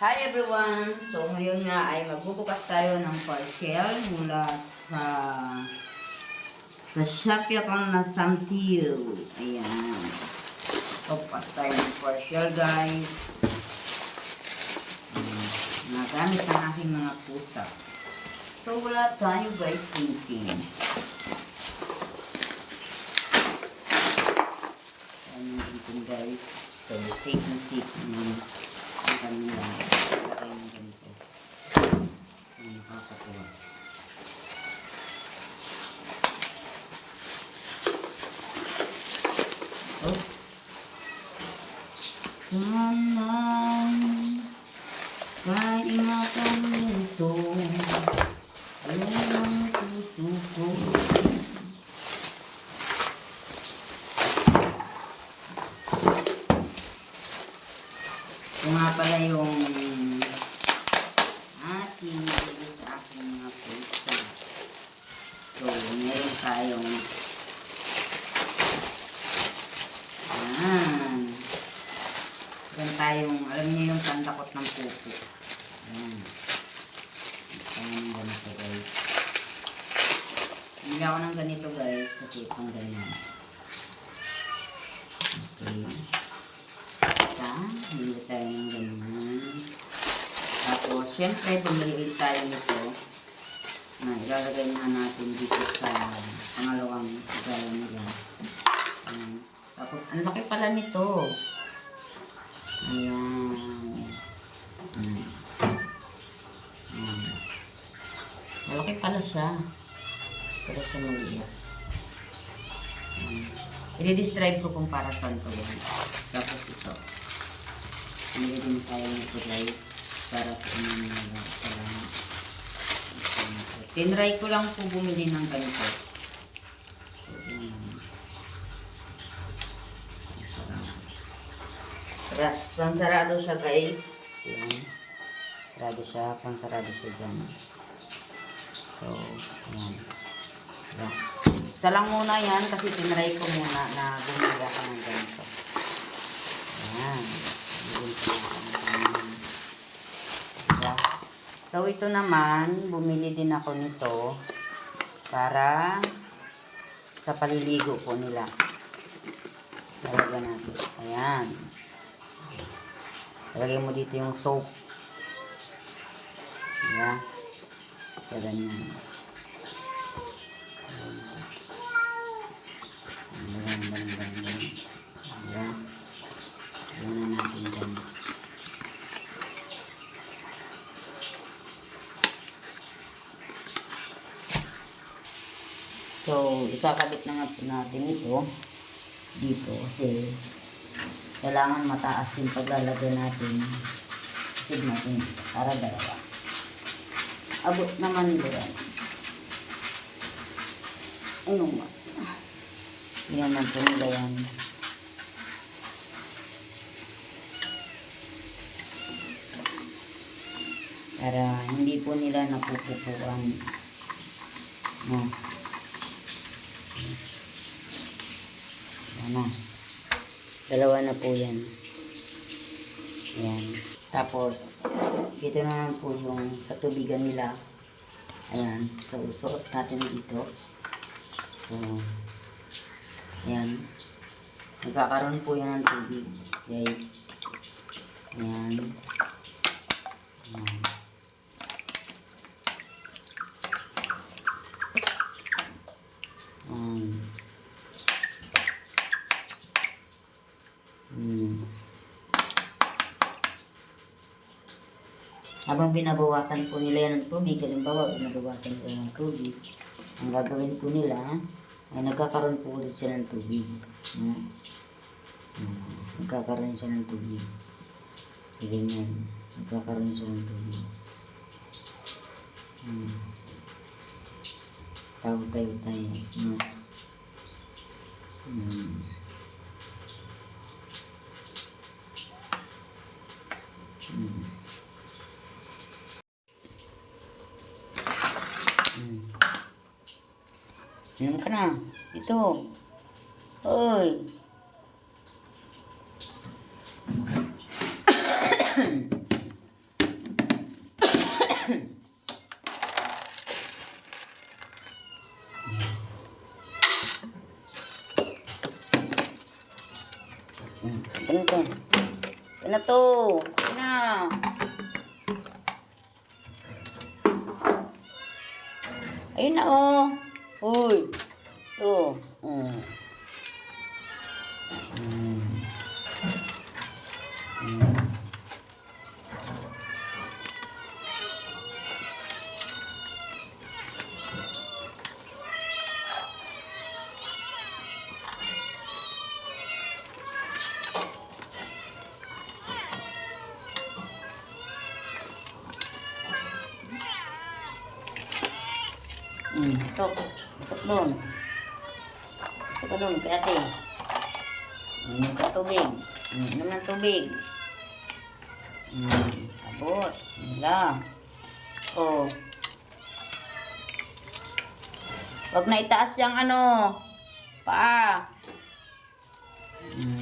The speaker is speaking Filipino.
Hi everyone! So ngayon nga ay magbubukas tayo ng partial mula sa sa Shopee account na Samtil. Ayan. Bubukas tayo ng partial guys. Nagamit ng aking mga pusa. So wala tayo guys thinking. Ayan yung guys. So safe na safe ang kanila. Lagay ng ganito. Ayan, nakakakuha. Oops. Sana'y kahit ingatan mo ito, ayun ang puso ko. Ito nga pala yung ating sa aking mga pusa. So, meron tayong Ayan. Meron tayong, alam niyo yung pandakot ng pupo. Ayan. Ayan yung ganito guys. Hindi ako ng ganito guys kasi pang ganyan. Okay. Isa, hindi tayo ng ganyan. Tapos, syempre, bumili tayo nito na ilalagay na natin dito sa pangalawang gaya nila. Ayan. Tapos, ang laki pala nito. Ayan. Ayan. Ayan. Malaki pala siya. Pero siya maliit. Ayan. I-describe ko kung para saan to yan. Tapos ito. Hindi din tayo nito guys. Para sa inyo nila. Salamat. Tinry ko lang po bumili ng ganito. So. Ras, pansarado siya guys. Yan. Siya, pansarado siya dyan. So, yan. Yan. Isa lang muna yan kasi tinry ko muna na bumili ako ng ganito. Yan. Bumili ko ako ng ganyan. Diba? So, ito naman, bumili din ako nito para sa paliligo po nila. Talaga natin. Ayan. Lagay mo dito yung soap. Diba? Natin dyan. So, ikakabit na natin ito dito kasi kailangan mataas yung paglalagay natin. Sig natin para dalawa. Abot naman yan. Ano nga? Yan po nila yan. Para hindi po nila napupupuan. No. Yan. Dalawa na po yan. Ayan. Tapos, dito naman po yung sa tubigan nila. Ayan. So, suot natin dito. So, ayan. Nagkakaroon po yan ng tubig, guys. Ayan. Ayan. Hmm. Habang binabawasan po nila yan ng tubig, halimbawa binabawasan sila ng tubig, ang gagawin po nila ay nagkakaroon po ulit siya ng tubig. Hmm. Hmm. Nagkakaroon siya ng tubig. So, ganyan. Nagkakaroon siya ng tubig. Hmm. Tayo tayo tayo. Hmm. Hmm. Ganun ka na. Ito. Oy. Ganito. Ganito. Ganito. Ayun na oh. Uy. Ito. Oh. Hmm, tok. Masok doon. Masok ka doon, kay ate. Inom ka tubig. Hmm, inom ng tubig. Hmm, abot. Wala. Oh. Huwag na itaas yung ano. Paa. Hmm.